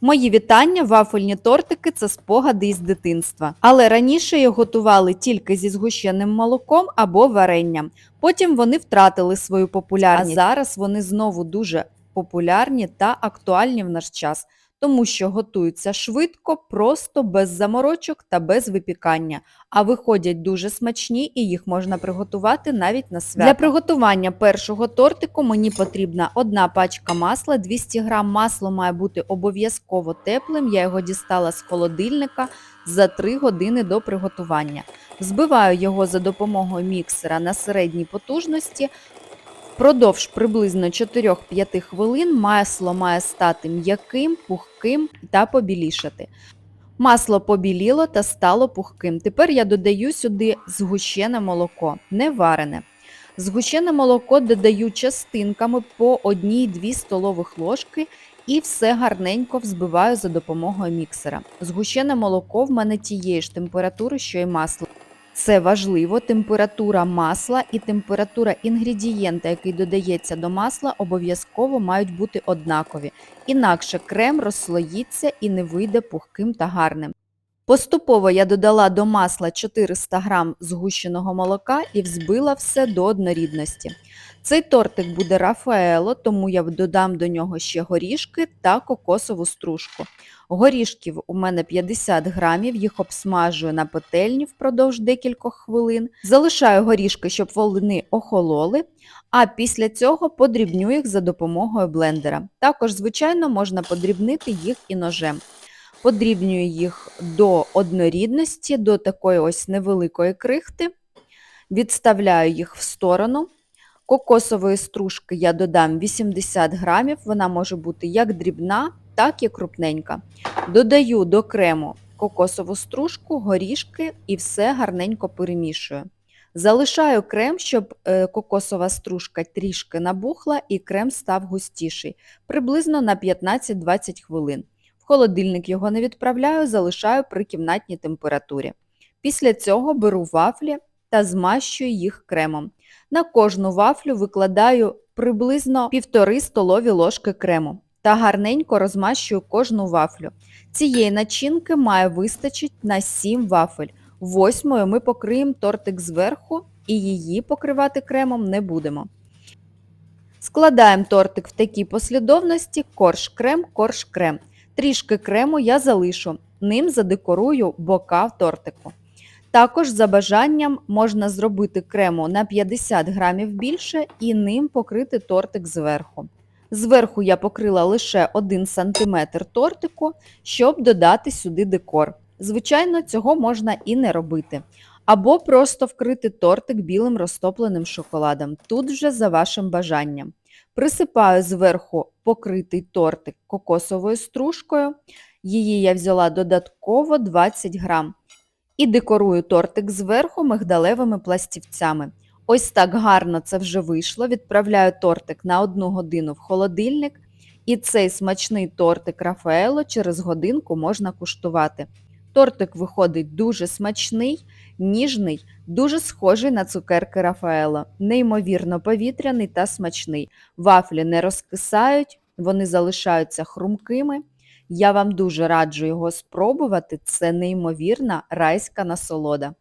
Мої вітання, вафельні тортики це спогади із дитинства. Але раніше їх готували тільки зі згущеним молоком або варенням. Потім вони втратили свою популярність. А зараз вони знову дуже популярні та актуальні в наш час, тому що готуються швидко, просто без заморочок та без випікання, а виходять дуже смачні і їх можна приготувати навіть на свято. Для приготування першого тортику мені потрібна одна пачка масла, 200 г масло має бути обов'язково теплим, я його дістала з холодильника за 3 години до приготування. Взбиваю його за допомогою міксера на середній потужності, Впродовж приблизно 4-5 хвилин масло має стати м'яким, пухким та побілішати. Масло побіліло та стало пухким. Тепер я додаю сюди згущене молоко, не варене. Згущене молоко додаю частинками по 1-2 столових ложки і все гарненько взбиваю за допомогою міксера. Згущене молоко в мене тієї ж температури, що й масло. Це важливо, температура масла і температура інгредієнта, який додається до масла, обов'язково мають бути однакові. Інакше крем розслоїться і не вийде пухким та гарним. Поступово я додала до масла 400 г згущеного молока і взбила все до однорідності. Цей тортик буде Рафаело, тому я додам до нього ще горішки та кокосову стружку. Горішків у мене 50 грамів, їх обсмажую на петельні впродовж декількох хвилин. Залишаю горішки, щоб вони охололи, а після цього подрібню їх за допомогою блендера. Також, звичайно, можна подрібнити їх і ножем. Подрібнюю їх до однорідності, до такої ось невеликої крихти, відставляю їх в сторону. Кокосової стружки я додам 80 грамів, вона може бути як дрібна, так і крупненька. Додаю до крему кокосову стружку, горішки і все гарненько перемішую. Залишаю крем, щоб е, кокосова стружка трішки набухла і крем став густіший, приблизно на 15-20 хвилин. Холодильник його не відправляю, залишаю при кімнатній температурі. Після цього беру вафлі та змащую їх кремом. На кожну вафлю викладаю приблизно 1,5 столові ложки крему та гарненько розмащую кожну вафлю. Цієї начинки має вистачить на 7 вафель. Восьмою ми покриємо тортик зверху і її покривати кремом не будемо. Складаємо тортик в такій послідовності корж-крем, корж-крем. Трішки крему я залишу, ним задекорую бока в тортику. Також за бажанням можна зробити крему на 50 грамів більше і ним покрити тортик зверху. Зверху я покрила лише 1 см тортику, щоб додати сюди декор. Звичайно, цього можна і не робити. Або просто вкрити тортик білим розтопленим шоколадом. Тут вже за вашим бажанням. Присипаю зверху покритий тортик кокосовою стружкою. Її я взяла додатково 20 грам. І декорую тортик зверху мигдалевими пластівцями. Ось так гарно це вже вийшло. Відправляю тортик на одну годину в холодильник. І цей смачний тортик Рафаело через годинку можна куштувати. Тортик виходить дуже смачний, ніжний, дуже схожий на цукерки Рафаело, неймовірно повітряний та смачний. Вафлі не розкисають, вони залишаються хрумкими. Я вам дуже раджу його спробувати, це неймовірна райська насолода.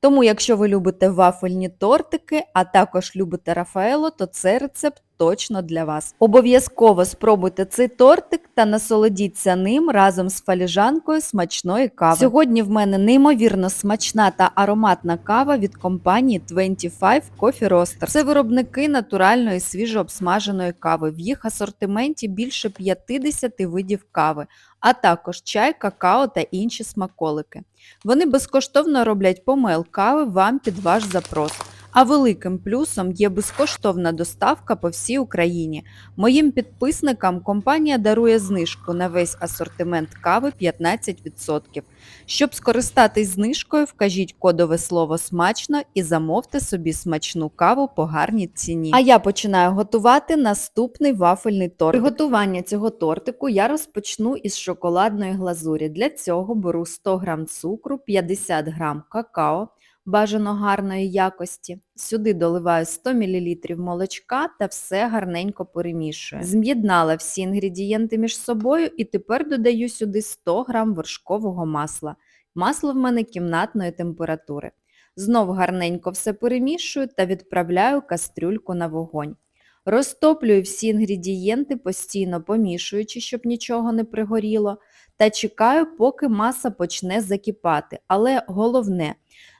Тому, якщо ви любите вафельні тортики, а також любите Рафаело, то цей рецепт точно для вас. Обов'язково спробуйте цей тортик та насолодіться ним разом з фаліжанкою смачної кави. Сьогодні в мене неймовірно смачна та ароматна кава від компанії 25 Coffee Roasters. Це виробники натуральної свіжообсмаженої кави. В їх асортименті більше 50 видів кави, а також чай, какао та інші смаколики. Вони безкоштовно роблять помел кави вам під ваш запрос. А великим плюсом є безкоштовна доставка по всій Україні. Моїм підписникам компанія дарує знижку на весь асортимент кави 15%. Щоб скористатись знижкою, вкажіть кодове слово смачно і замовте собі смачну каву по гарній ціні. А я починаю готувати наступний вафельний торт. Приготування цього тортику я розпочну із шоколадної глазурі. Для цього беру 100 г цукру, 50 г какао. Бажано гарної якості. Сюди доливаю 100 мл молочка та все гарненько перемішую. З'єднала всі інгредієнти між собою і тепер додаю сюди 100 г вершкового масла. Масло в мене кімнатної температури. Знов гарненько все перемішую та відправляю кастрюльку на вогонь. Розтоплюю всі інгредієнти, постійно помішуючи, щоб нічого не пригоріло, та чекаю, поки маса почне закипати. Але головне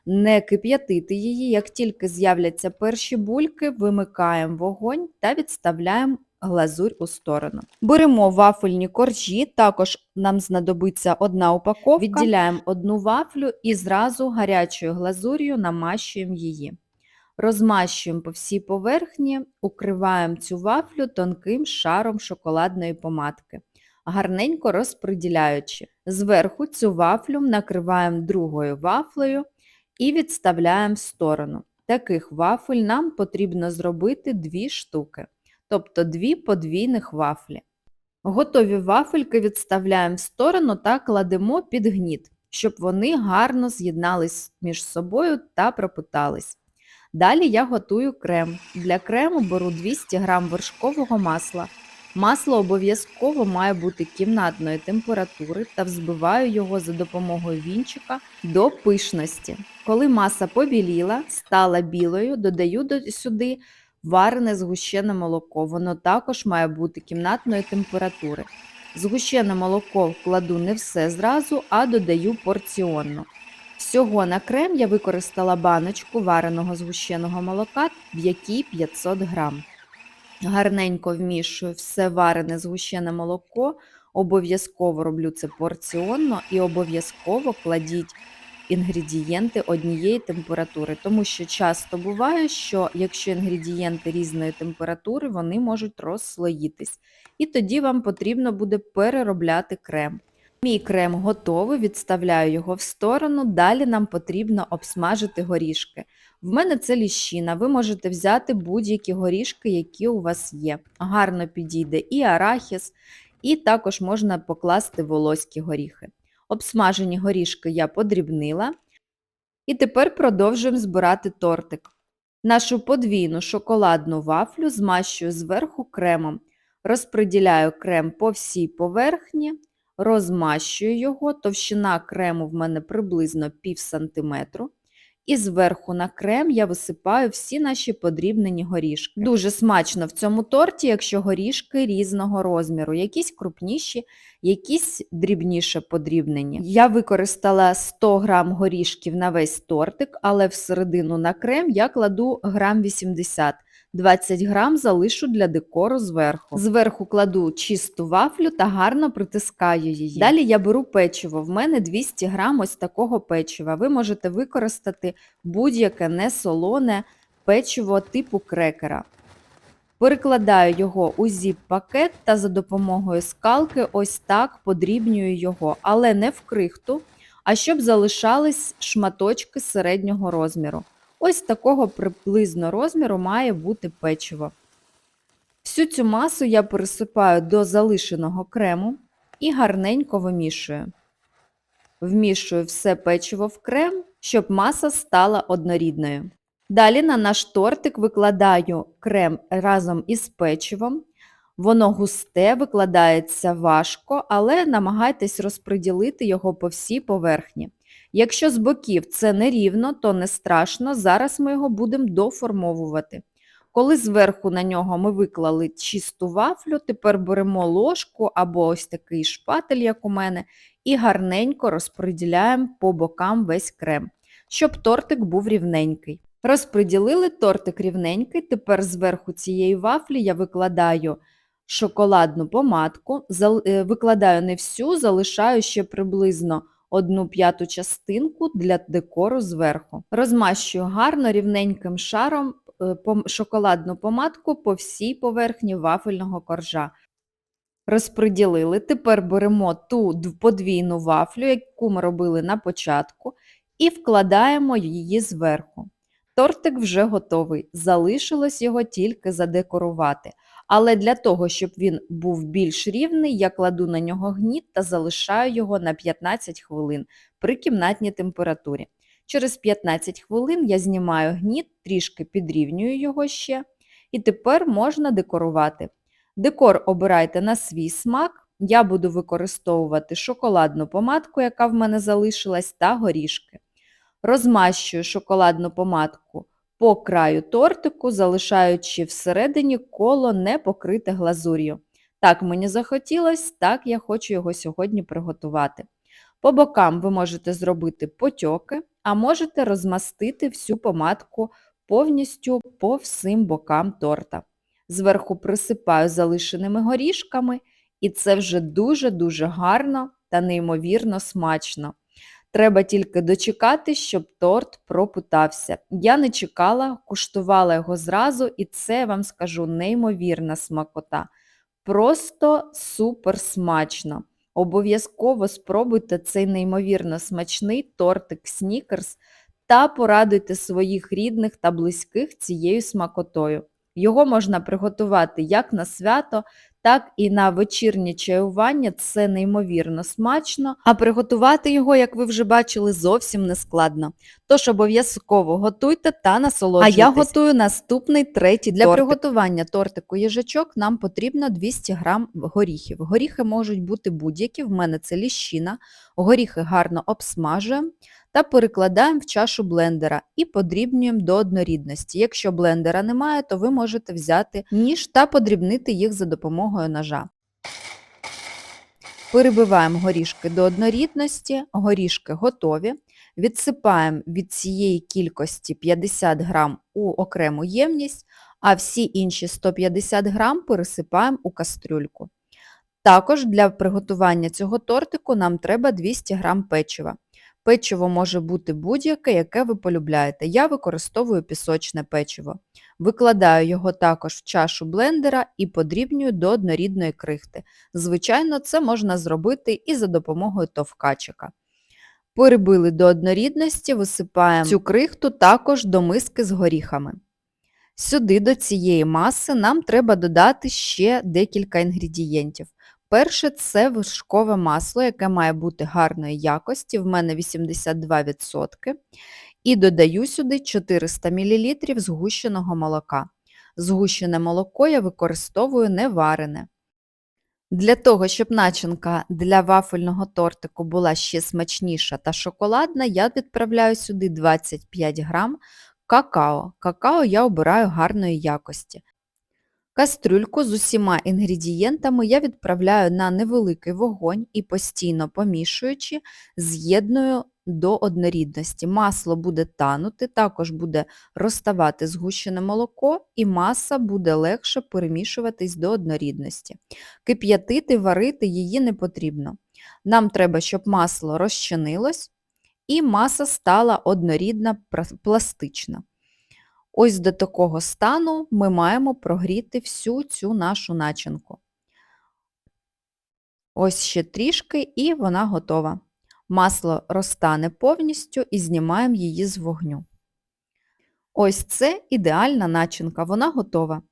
не кип'ятити її, як тільки з'являться перші бульки, вимикаємо вогонь та відставляємо глазурь у сторону. Беремо вафельні коржі, також нам знадобиться одна упаковка, відділяємо одну вафлю і зразу гарячою глазур'ю намащуємо її. Розмащуємо по всій поверхні, укриваємо цю вафлю тонким шаром шоколадної помадки, гарненько розподіляючи. Зверху цю вафлю накриваємо другою вафлею і відставляємо в сторону. Таких вафель нам потрібно зробити дві штуки, тобто дві подвійних вафлі. Готові вафельки відставляємо в сторону та кладемо під гніт, щоб вони гарно з'єднались між собою та пропитались. Далі я готую крем. Для крему беру 200 г вершкового масла. Масло обов'язково має бути кімнатної температури та взбиваю його за допомогою вінчика до пишності. Коли маса побіліла, стала білою, додаю сюди варене згущене молоко. Воно також має бути кімнатної температури. Згущене молоко кладу не все зразу, а додаю порціонно. Всього на крем я використала баночку вареного згущеного молока, в якій 500 грам. Гарненько вмішую все варене згущене молоко, обов'язково роблю це порціонно і обов'язково кладіть інгредієнти однієї температури, тому що часто буває, що якщо інгредієнти різної температури, вони можуть розслоїтись. І тоді вам потрібно буде переробляти крем. Мій крем готовий, відставляю його в сторону. Далі нам потрібно обсмажити горішки. В мене це ліщина, ви можете взяти будь-які горішки, які у вас є. Гарно підійде і арахіс, і також можна покласти волоські горіхи. Обсмажені горішки я подрібнила. І тепер продовжуємо збирати тортик. Нашу подвійну шоколадну вафлю змащую зверху кремом. Розподіляю крем по всій поверхні, розмащую його, товщина крему в мене приблизно пів сантиметру. І зверху на крем я висипаю всі наші подрібнені горішки. Дуже смачно в цьому торті, якщо горішки різного розміру, якісь крупніші, якісь дрібніше подрібнені. Я використала 100 грам горішків на весь тортик, але всередину на крем я кладу грам 80 20 грам залишу для декору зверху. Зверху кладу чисту вафлю та гарно притискаю її. Далі я беру печиво. В мене 200 грам ось такого печива. Ви можете використати будь-яке несолоне печиво типу крекера. Перекладаю його у зіп-пакет та за допомогою скалки ось так подрібнюю його, але не в крихту, а щоб залишались шматочки середнього розміру. Ось такого приблизно розміру має бути печиво. Всю цю масу я пересипаю до залишеного крему і гарненько вимішую. Вмішую все печиво в крем, щоб маса стала однорідною. Далі на наш тортик викладаю крем разом із печивом. Воно густе, викладається важко, але намагайтесь розподілити його по всій поверхні. Якщо з боків це нерівно, то не страшно, зараз ми його будемо доформовувати. Коли зверху на нього ми виклали чисту вафлю, тепер беремо ложку або ось такий шпатель, як у мене, і гарненько розподіляємо по бокам весь крем, щоб тортик був рівненький. Розподілили тортик рівненький, тепер зверху цієї вафлі я викладаю шоколадну помадку, е, викладаю не всю, залишаю ще приблизно одну п'яту частинку для декору зверху. Розмащую гарно рівненьким шаром е, шоколадну помадку по всій поверхні вафельного коржа. Розподілили. Тепер беремо ту подвійну вафлю, яку ми робили на початку, і вкладаємо її зверху. Тортик вже готовий. Залишилось його тільки задекорувати. Але для того, щоб він був більш рівний, я кладу на нього гніт та залишаю його на 15 хвилин при кімнатній температурі. Через 15 хвилин я знімаю гніт, трішки підрівнюю його ще. І тепер можна декорувати. Декор обирайте на свій смак. Я буду використовувати шоколадну помадку, яка в мене залишилась, та горішки. Розмащую шоколадну помадку по краю тортику, залишаючи всередині коло не покрите глазур'ю. Так мені захотілось, так я хочу його сьогодні приготувати. По бокам ви можете зробити потьоки, а можете розмастити всю помадку повністю по всім бокам торта. Зверху присипаю залишеними горішками, і це вже дуже-дуже гарно та неймовірно смачно. Треба тільки дочекати, щоб торт пропутався. Я не чекала, куштувала його зразу, і це я вам скажу неймовірна смакота. Просто супер смачно. Обов'язково спробуйте цей неймовірно смачний тортик Снікерс та порадуйте своїх рідних та близьких цією смакотою. Його можна приготувати як на свято, так і на вечірнє чаювання. Це неймовірно смачно, а приготувати його, як ви вже бачили, зовсім не складно. Тож обов'язково готуйте та насолоджуйтесь. А я готую наступний третій Для тортик. приготування тортику їжачок нам потрібно 200 г горіхів. Горіхи можуть бути будь-які, в мене це ліщина. Горіхи гарно обсмажуємо та перекладаємо в чашу блендера і подрібнюємо до однорідності. Якщо блендера немає, то ви можете взяти ніж та подрібнити їх за допомогою ножа. Перебиваємо горішки до однорідності, горішки готові. Відсипаємо від цієї кількості 50 грам у окрему ємність, а всі інші 150 грам пересипаємо у кастрюльку. Також для приготування цього тортику нам треба 200 грам печива. Печиво може бути будь-яке, яке ви полюбляєте. Я використовую пісочне печиво. Викладаю його також в чашу блендера і подрібнюю до однорідної крихти. Звичайно, це можна зробити і за допомогою товкачика. Перебили до однорідності, висипаємо цю крихту також до миски з горіхами. Сюди до цієї маси нам треба додати ще декілька інгредієнтів. Перше це вершкове масло, яке має бути гарної якості, в мене 82%. І додаю сюди 400 мл згущеного молока. Згущене молоко я використовую не варене. Для того, щоб начинка для вафельного тортику була ще смачніша та шоколадна, я відправляю сюди 25 грам какао. Какао я обираю гарної якості. Кастрюльку з усіма інгредієнтами я відправляю на невеликий вогонь і постійно помішуючи, з'єдную до однорідності. Масло буде танути, також буде розставати згущене молоко і маса буде легше перемішуватись до однорідності. Кип'ятити, варити її не потрібно. Нам треба, щоб масло розчинилось і маса стала однорідна, пластична. Ось до такого стану ми маємо прогріти всю цю нашу начинку. Ось ще трішки і вона готова. Масло розтане повністю і знімаємо її з вогню. Ось це ідеальна начинка, вона готова.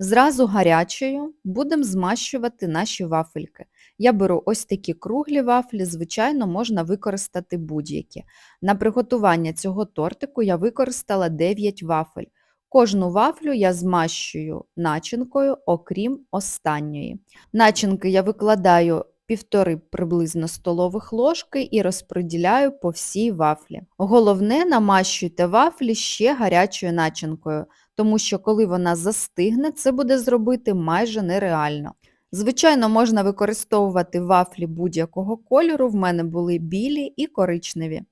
Зразу гарячою будемо змащувати наші вафельки. Я беру ось такі круглі вафлі, звичайно, можна використати будь-які. На приготування цього тортику я використала 9 вафель. Кожну вафлю я змащую начинкою, окрім останньої. Начинки я викладаю півтори приблизно столових ложки і розподіляю по всій вафлі. Головне, намащуйте вафлі ще гарячою начинкою, тому що коли вона застигне, це буде зробити майже нереально. Звичайно, можна використовувати вафлі будь-якого кольору, в мене були білі і коричневі.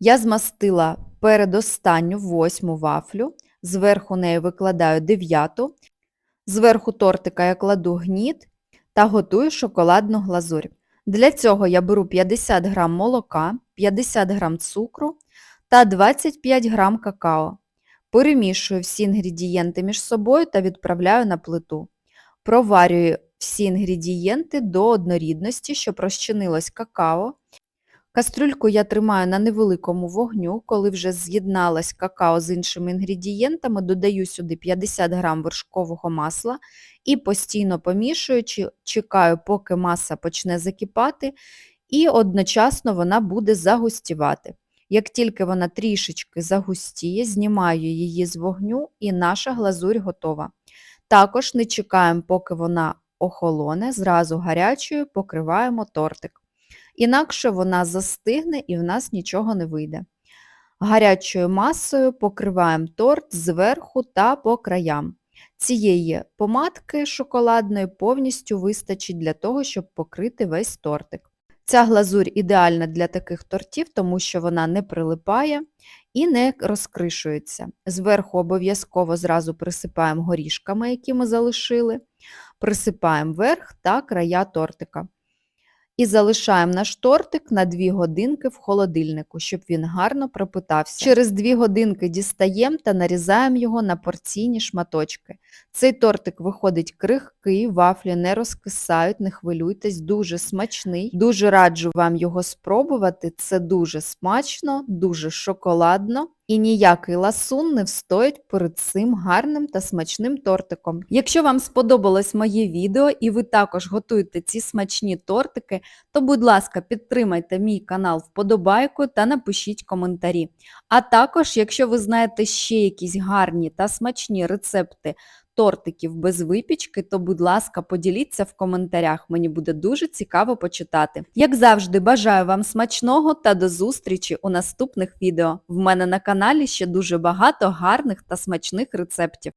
Я змастила передостанню восьму вафлю, зверху неї викладаю дев'яту, зверху тортика я кладу гніт та готую шоколадну глазурь. Для цього я беру 50 г молока, 50 г цукру та 25 г какао. Перемішую всі інгредієнти між собою та відправляю на плиту. Проварюю всі інгредієнти до однорідності, щоб розчинилось какао. Кастрюльку я тримаю на невеликому вогню, коли вже з'єдналась какао з іншими інгредієнтами, додаю сюди 50 г вершкового масла і постійно помішуючи, чекаю, поки маса почне закипати, і одночасно вона буде загустівати. Як тільки вона трішечки загустіє, знімаю її з вогню і наша глазурь готова. Також не чекаємо, поки вона охолоне, зразу гарячою покриваємо тортик. Інакше вона застигне і в нас нічого не вийде. Гарячою масою покриваємо торт зверху та по краям. Цієї помадки шоколадної повністю вистачить для того, щоб покрити весь тортик. Ця глазурь ідеальна для таких тортів, тому що вона не прилипає і не розкришується. Зверху обов'язково зразу присипаємо горішками, які ми залишили, присипаємо верх та края тортика. І залишаємо наш тортик на 2 годинки в холодильнику, щоб він гарно пропитався. Через 2 годинки дістаємо та нарізаємо його на порційні шматочки. Цей тортик виходить крихкий, вафлі не розкисають, не хвилюйтесь, дуже смачний. Дуже раджу вам його спробувати. Це дуже смачно, дуже шоколадно. І ніякий ласун не встоїть перед цим гарним та смачним тортиком. Якщо вам сподобалось моє відео і ви також готуєте ці смачні тортики, то, будь ласка, підтримайте мій канал вподобайку та напишіть коментарі. А також, якщо ви знаєте ще якісь гарні та смачні рецепти тортиків без випічки, то, будь ласка, поділіться в коментарях. Мені буде дуже цікаво почитати. Як завжди, бажаю вам смачного та до зустрічі у наступних відео. В мене на каналі ще дуже багато гарних та смачних рецептів.